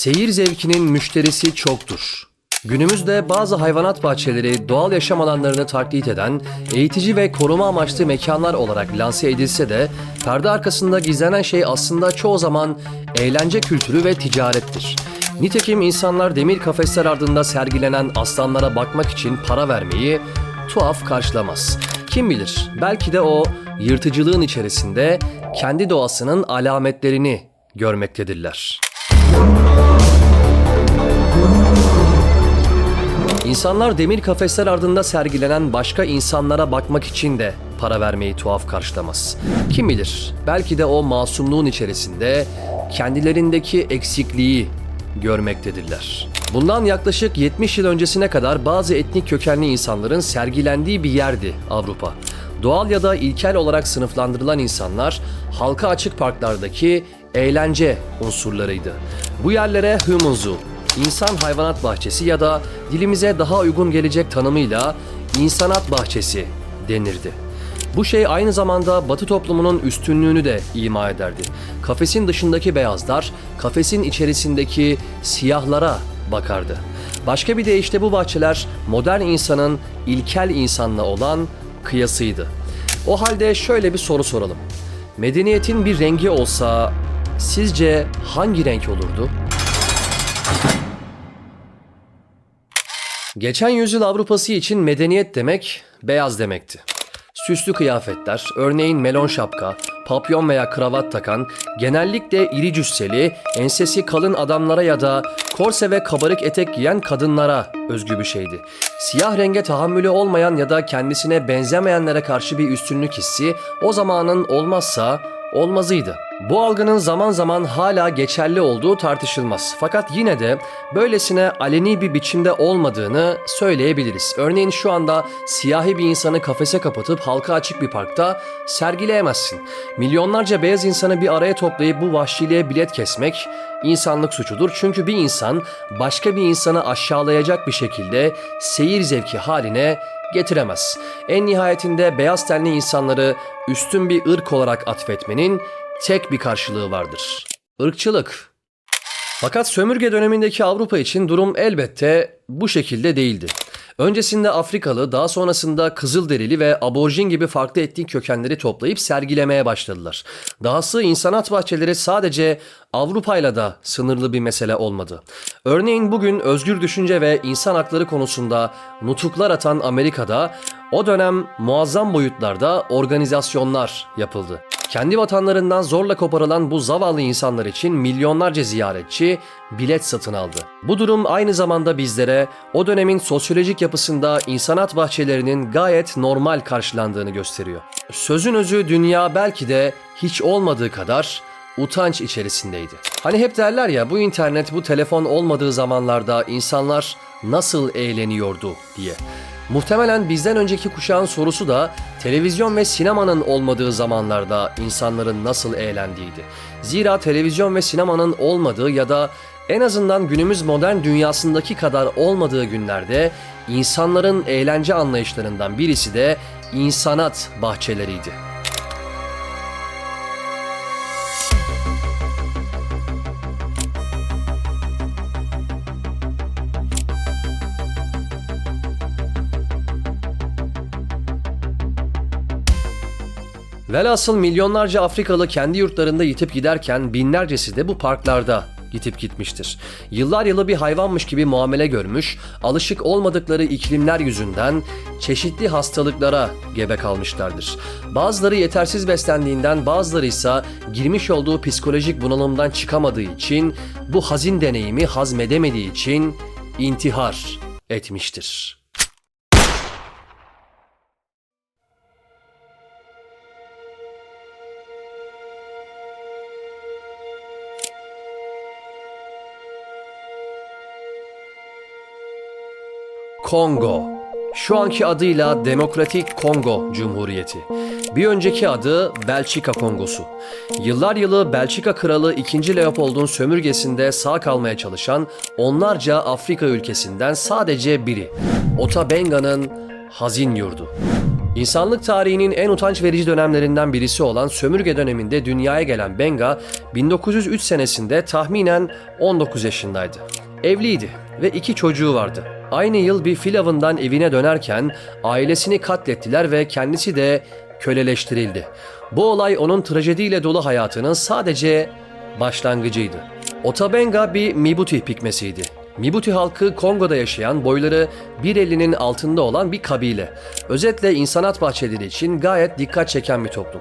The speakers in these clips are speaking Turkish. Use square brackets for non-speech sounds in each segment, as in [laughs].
Seyir zevkinin müşterisi çoktur. Günümüzde bazı hayvanat bahçeleri doğal yaşam alanlarını taklit eden, eğitici ve koruma amaçlı mekanlar olarak lanse edilse de perde arkasında gizlenen şey aslında çoğu zaman eğlence kültürü ve ticarettir. Nitekim insanlar demir kafesler ardında sergilenen aslanlara bakmak için para vermeyi tuhaf karşılamaz. Kim bilir belki de o yırtıcılığın içerisinde kendi doğasının alametlerini görmektedirler. İnsanlar demir kafesler ardında sergilenen başka insanlara bakmak için de para vermeyi tuhaf karşılamaz. Kim bilir belki de o masumluğun içerisinde kendilerindeki eksikliği görmektedirler. Bundan yaklaşık 70 yıl öncesine kadar bazı etnik kökenli insanların sergilendiği bir yerdi Avrupa. Doğal ya da ilkel olarak sınıflandırılan insanlar halka açık parklardaki eğlence unsurlarıydı. Bu yerlere human zoo, insan hayvanat bahçesi ya da dilimize daha uygun gelecek tanımıyla insanat bahçesi denirdi. Bu şey aynı zamanda Batı toplumunun üstünlüğünü de ima ederdi. Kafesin dışındaki beyazlar, kafesin içerisindeki siyahlara bakardı. Başka bir deyişle bu bahçeler modern insanın ilkel insanla olan kıyasıydı. O halde şöyle bir soru soralım. Medeniyetin bir rengi olsa sizce hangi renk olurdu? Geçen yüzyıl Avrupası için medeniyet demek beyaz demekti. Süslü kıyafetler, örneğin melon şapka, papyon veya kravat takan, genellikle iri cüsseli, ensesi kalın adamlara ya da korse ve kabarık etek giyen kadınlara özgü bir şeydi. Siyah renge tahammülü olmayan ya da kendisine benzemeyenlere karşı bir üstünlük hissi o zamanın olmazsa olmazıydı. Bu algının zaman zaman hala geçerli olduğu tartışılmaz. Fakat yine de böylesine aleni bir biçimde olmadığını söyleyebiliriz. Örneğin şu anda siyahi bir insanı kafese kapatıp halka açık bir parkta sergileyemezsin. Milyonlarca beyaz insanı bir araya toplayıp bu vahşiliğe bilet kesmek insanlık suçudur. Çünkü bir insan başka bir insanı aşağılayacak bir şekilde seyir zevki haline getiremez. En nihayetinde beyaz tenli insanları üstün bir ırk olarak atfetmenin tek bir karşılığı vardır. Irkçılık. Fakat sömürge dönemindeki Avrupa için durum elbette bu şekilde değildi. Öncesinde Afrikalı, daha sonrasında Kızılderili ve aborjin gibi farklı etnik kökenleri toplayıp sergilemeye başladılar. Dahası insanat bahçeleri sadece Avrupa'yla da sınırlı bir mesele olmadı. Örneğin bugün özgür düşünce ve insan hakları konusunda nutuklar atan Amerika'da o dönem muazzam boyutlarda organizasyonlar yapıldı. Kendi vatanlarından zorla koparılan bu zavallı insanlar için milyonlarca ziyaretçi bilet satın aldı. Bu durum aynı zamanda bizlere o dönemin sosyolojik yapısında insanat bahçelerinin gayet normal karşılandığını gösteriyor. Sözün özü dünya belki de hiç olmadığı kadar utanç içerisindeydi. Hani hep derler ya bu internet bu telefon olmadığı zamanlarda insanlar nasıl eğleniyordu diye. Muhtemelen bizden önceki kuşağın sorusu da televizyon ve sinemanın olmadığı zamanlarda insanların nasıl eğlendiğiydi. Zira televizyon ve sinemanın olmadığı ya da en azından günümüz modern dünyasındaki kadar olmadığı günlerde insanların eğlence anlayışlarından birisi de insanat bahçeleriydi. Velhasıl milyonlarca Afrikalı kendi yurtlarında yitip giderken binlercesi de bu parklarda yitip gitmiştir. Yıllar yılı bir hayvanmış gibi muamele görmüş, alışık olmadıkları iklimler yüzünden çeşitli hastalıklara gebe kalmışlardır. Bazıları yetersiz beslendiğinden, bazıları ise girmiş olduğu psikolojik bunalımdan çıkamadığı için, bu hazin deneyimi hazmedemediği için intihar etmiştir. Kongo. Şu anki adıyla Demokratik Kongo Cumhuriyeti. Bir önceki adı Belçika Kongosu. Yıllar yılı Belçika Kralı 2. Leopold'un sömürgesinde sağ kalmaya çalışan onlarca Afrika ülkesinden sadece biri. Otabenga'nın hazin yurdu. İnsanlık tarihinin en utanç verici dönemlerinden birisi olan sömürge döneminde dünyaya gelen Benga 1903 senesinde tahminen 19 yaşındaydı. Evliydi ve iki çocuğu vardı. Aynı yıl bir fil avından evine dönerken ailesini katlettiler ve kendisi de köleleştirildi. Bu olay onun trajediyle dolu hayatının sadece başlangıcıydı. Otabenga bir Mibuti pikmesiydi. Mibuti halkı Kongo'da yaşayan boyları 1.50'nin altında olan bir kabile. Özetle insanat bahçeleri için gayet dikkat çeken bir toplum.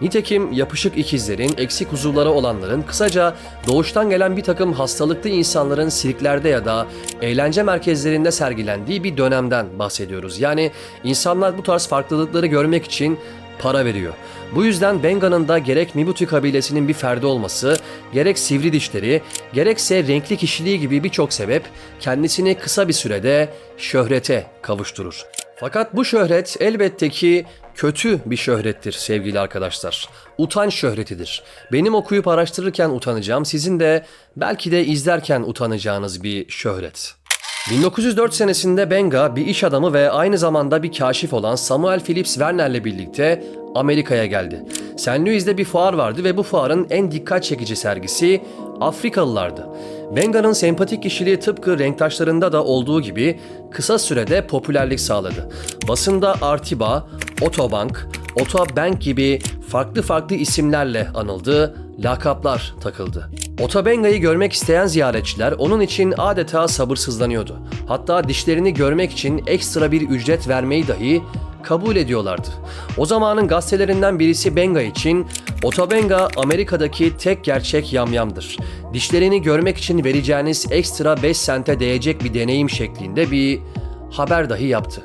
Nitekim yapışık ikizlerin, eksik uzuvları olanların, kısaca doğuştan gelen bir takım hastalıklı insanların sirklerde ya da eğlence merkezlerinde sergilendiği bir dönemden bahsediyoruz. Yani insanlar bu tarz farklılıkları görmek için para veriyor. Bu yüzden Benga'nın da gerek Mibuti kabilesinin bir ferdi olması, gerek sivri dişleri, gerekse renkli kişiliği gibi birçok sebep kendisini kısa bir sürede şöhrete kavuşturur. Fakat bu şöhret elbette ki kötü bir şöhrettir sevgili arkadaşlar. Utanç şöhretidir. Benim okuyup araştırırken utanacağım, sizin de belki de izlerken utanacağınız bir şöhret. 1904 senesinde Benga bir iş adamı ve aynı zamanda bir kaşif olan Samuel Phillips Werner'le birlikte Amerika'ya geldi. St. Louis'de bir fuar vardı ve bu fuarın en dikkat çekici sergisi Afrikalılardı. Benga'nın sempatik kişiliği tıpkı renktaşlarında da olduğu gibi kısa sürede popülerlik sağladı. Basında Artiba, Otobank, Otobank gibi farklı farklı isimlerle anıldı, lakaplar takıldı. Otobenga'yı görmek isteyen ziyaretçiler onun için adeta sabırsızlanıyordu. Hatta dişlerini görmek için ekstra bir ücret vermeyi dahi kabul ediyorlardı. O zamanın gazetelerinden birisi Benga için Otobenga Amerika'daki tek gerçek yamyamdır. Dişlerini görmek için vereceğiniz ekstra 5 sente değecek bir deneyim şeklinde bir haber dahi yaptı.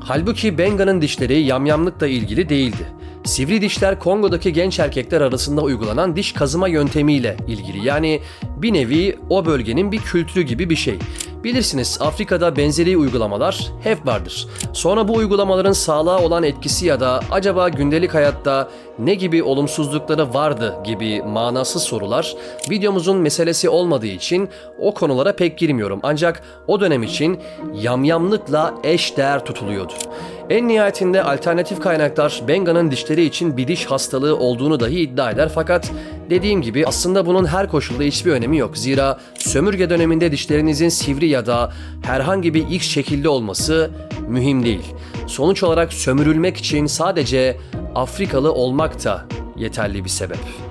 Halbuki Benga'nın dişleri yamyamlıkla ilgili değildi. Sivri dişler Kongo'daki genç erkekler arasında uygulanan diş kazıma yöntemiyle ilgili. Yani bir nevi o bölgenin bir kültürü gibi bir şey. Bilirsiniz Afrika'da benzeri uygulamalar hep vardır. Sonra bu uygulamaların sağlığa olan etkisi ya da acaba gündelik hayatta ne gibi olumsuzlukları vardı gibi manasız sorular videomuzun meselesi olmadığı için o konulara pek girmiyorum. Ancak o dönem için yamyamlıkla eş değer tutuluyordu. En nihayetinde alternatif kaynaklar Benga'nın dişleri için bir diş hastalığı olduğunu dahi iddia eder fakat dediğim gibi aslında bunun her koşulda hiçbir önemi yok. Zira sömürge döneminde dişlerinizin sivri ya da herhangi bir X şekilde olması mühim değil. Sonuç olarak sömürülmek için sadece Afrikalı olmak da yeterli bir sebep.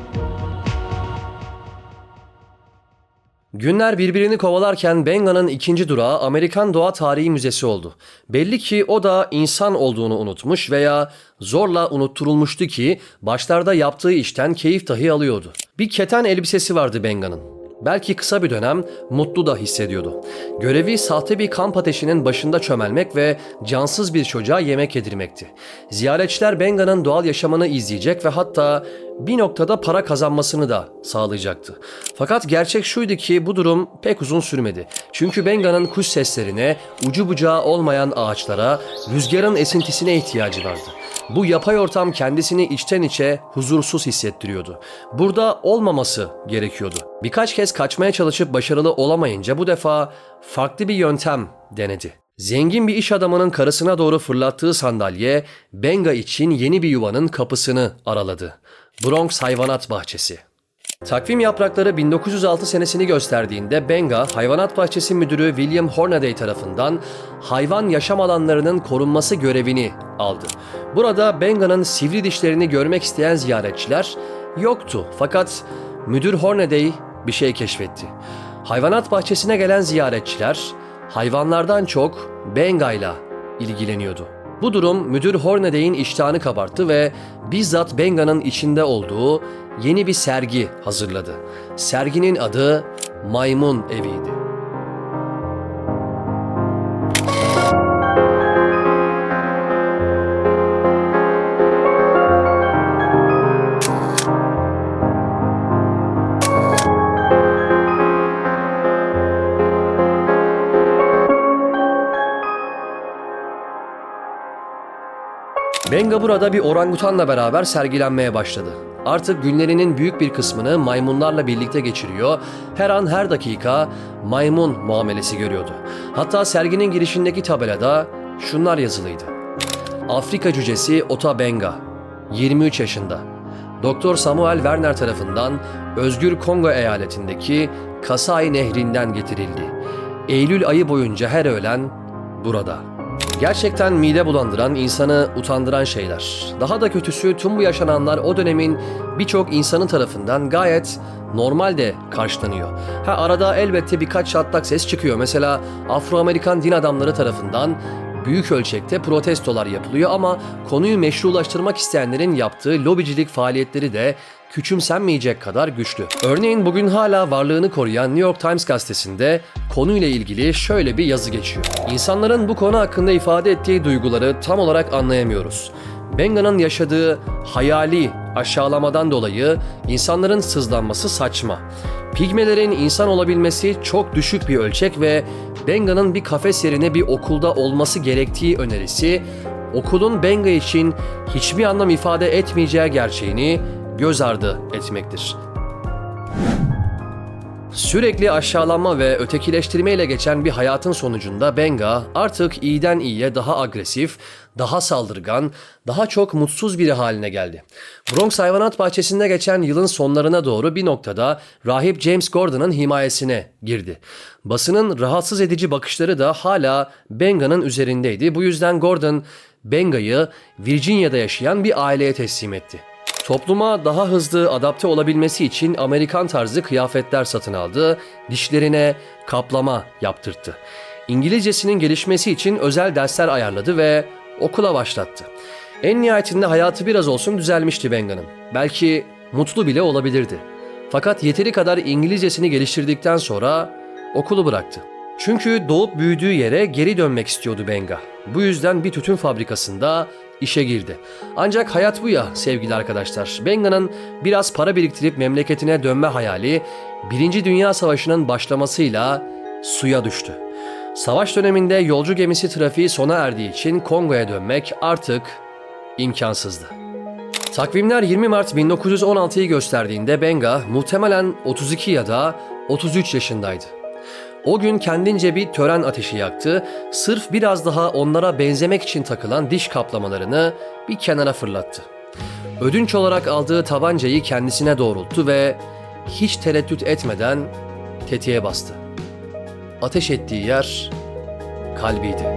Günler birbirini kovalarken Benga'nın ikinci durağı Amerikan Doğa Tarihi Müzesi oldu. Belli ki o da insan olduğunu unutmuş veya zorla unutturulmuştu ki başlarda yaptığı işten keyif dahi alıyordu. Bir keten elbisesi vardı Benga'nın. Belki kısa bir dönem mutlu da hissediyordu. Görevi sahte bir kamp ateşinin başında çömelmek ve cansız bir çocuğa yemek yedirmekti. Ziyaretçiler Benga'nın doğal yaşamını izleyecek ve hatta bir noktada para kazanmasını da sağlayacaktı. Fakat gerçek şuydu ki bu durum pek uzun sürmedi. Çünkü Benga'nın kuş seslerine, ucu bucağı olmayan ağaçlara, rüzgarın esintisine ihtiyacı vardı. Bu yapay ortam kendisini içten içe huzursuz hissettiriyordu. Burada olmaması gerekiyordu. Birkaç kez kaçmaya çalışıp başarılı olamayınca bu defa farklı bir yöntem denedi. Zengin bir iş adamının karısına doğru fırlattığı sandalye Benga için yeni bir yuvanın kapısını araladı. Bronx Hayvanat Bahçesi. Takvim yaprakları 1906 senesini gösterdiğinde Benga, Hayvanat Bahçesi Müdürü William Hornaday tarafından hayvan yaşam alanlarının korunması görevini aldı. Burada Benga'nın sivri dişlerini görmek isteyen ziyaretçiler yoktu. Fakat Müdür Hornaday bir şey keşfetti. Hayvanat bahçesine gelen ziyaretçiler hayvanlardan çok Benga'yla ilgileniyordu. Bu durum müdür Hornaday'in iştahını kabarttı ve bizzat Benga'nın içinde olduğu yeni bir sergi hazırladı. Serginin adı Maymun Evi'ydi. Benga burada bir orangutanla beraber sergilenmeye başladı. Artık günlerinin büyük bir kısmını maymunlarla birlikte geçiriyor, her an her dakika maymun muamelesi görüyordu. Hatta serginin girişindeki tabelada şunlar yazılıydı. Afrika cücesi Ota Benga, 23 yaşında. Doktor Samuel Werner tarafından Özgür Kongo eyaletindeki Kasai Nehri'nden getirildi. Eylül ayı boyunca her öğlen burada. Gerçekten mide bulandıran, insanı utandıran şeyler. Daha da kötüsü tüm bu yaşananlar o dönemin birçok insanı tarafından gayet normal de karşılanıyor. Ha arada elbette birkaç çatlak ses çıkıyor. Mesela Afro-Amerikan din adamları tarafından büyük ölçekte protestolar yapılıyor ama konuyu meşrulaştırmak isteyenlerin yaptığı lobicilik faaliyetleri de küçümsenmeyecek kadar güçlü. Örneğin bugün hala varlığını koruyan New York Times gazetesinde konuyla ilgili şöyle bir yazı geçiyor. İnsanların bu konu hakkında ifade ettiği duyguları tam olarak anlayamıyoruz. Benga'nın yaşadığı hayali aşağılamadan dolayı insanların sızlanması saçma. Pigmelerin insan olabilmesi çok düşük bir ölçek ve Benga'nın bir kafes yerine bir okulda olması gerektiği önerisi okulun Benga için hiçbir anlam ifade etmeyeceği gerçeğini göz ardı etmektir. Sürekli aşağılanma ve ötekileştirmeyle geçen bir hayatın sonucunda Benga artık iyiden iyiye daha agresif, daha saldırgan, daha çok mutsuz biri haline geldi. Bronx Hayvanat Bahçesi'nde geçen yılın sonlarına doğru bir noktada rahip James Gordon'ın himayesine girdi. Basının rahatsız edici bakışları da hala Benga'nın üzerindeydi. Bu yüzden Gordon Benga'yı Virginia'da yaşayan bir aileye teslim etti. Topluma daha hızlı adapte olabilmesi için Amerikan tarzı kıyafetler satın aldı, dişlerine kaplama yaptırttı. İngilizcesinin gelişmesi için özel dersler ayarladı ve okula başlattı. En nihayetinde hayatı biraz olsun düzelmişti Benga'nın. Belki mutlu bile olabilirdi. Fakat yeteri kadar İngilizcesini geliştirdikten sonra okulu bıraktı. Çünkü doğup büyüdüğü yere geri dönmek istiyordu Benga. Bu yüzden bir tütün fabrikasında işe girdi. Ancak hayat bu ya sevgili arkadaşlar. Benga'nın biraz para biriktirip memleketine dönme hayali Birinci Dünya Savaşı'nın başlamasıyla suya düştü. Savaş döneminde yolcu gemisi trafiği sona erdiği için Kongo'ya dönmek artık imkansızdı. Takvimler 20 Mart 1916'yı gösterdiğinde Benga muhtemelen 32 ya da 33 yaşındaydı. O gün kendince bir tören ateşi yaktı, sırf biraz daha onlara benzemek için takılan diş kaplamalarını bir kenara fırlattı. Ödünç olarak aldığı tabancayı kendisine doğrulttu ve hiç tereddüt etmeden tetiğe bastı. Ateş ettiği yer kalbiydi.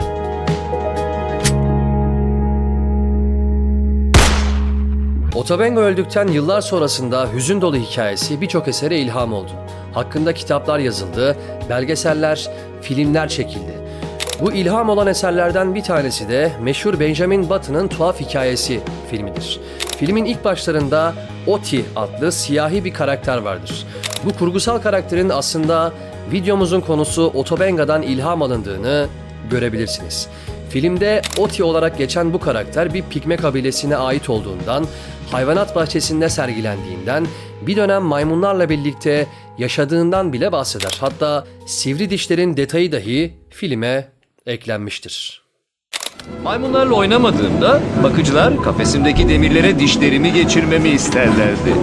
Otobengo öldükten yıllar sonrasında hüzün dolu hikayesi birçok esere ilham oldu. Hakkında kitaplar yazıldı, belgeseller, filmler çekildi. Bu ilham olan eserlerden bir tanesi de meşhur Benjamin Button'ın Tuhaf Hikayesi filmidir. Filmin ilk başlarında Oti adlı siyahi bir karakter vardır. Bu kurgusal karakterin aslında videomuzun konusu Otobenga'dan ilham alındığını görebilirsiniz. Filmde Oti olarak geçen bu karakter bir pigme kabilesine ait olduğundan, hayvanat bahçesinde sergilendiğinden, bir dönem maymunlarla birlikte yaşadığından bile bahseder. Hatta sivri dişlerin detayı dahi filme eklenmiştir. Maymunlarla oynamadığımda bakıcılar kafesimdeki demirlere dişlerimi geçirmemi isterlerdi. [laughs]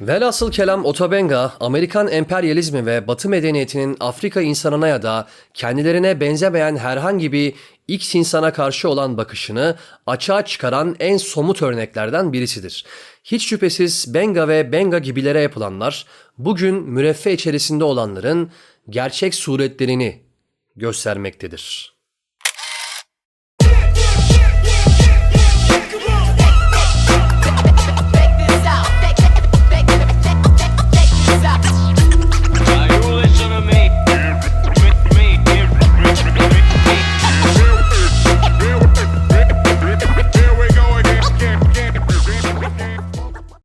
Velhasıl kelam Otobenga, Amerikan emperyalizmi ve Batı medeniyetinin Afrika insanına ya da kendilerine benzemeyen herhangi bir X insana karşı olan bakışını açığa çıkaran en somut örneklerden birisidir. Hiç şüphesiz Benga ve Benga gibilere yapılanlar bugün müreffeh içerisinde olanların gerçek suretlerini göstermektedir.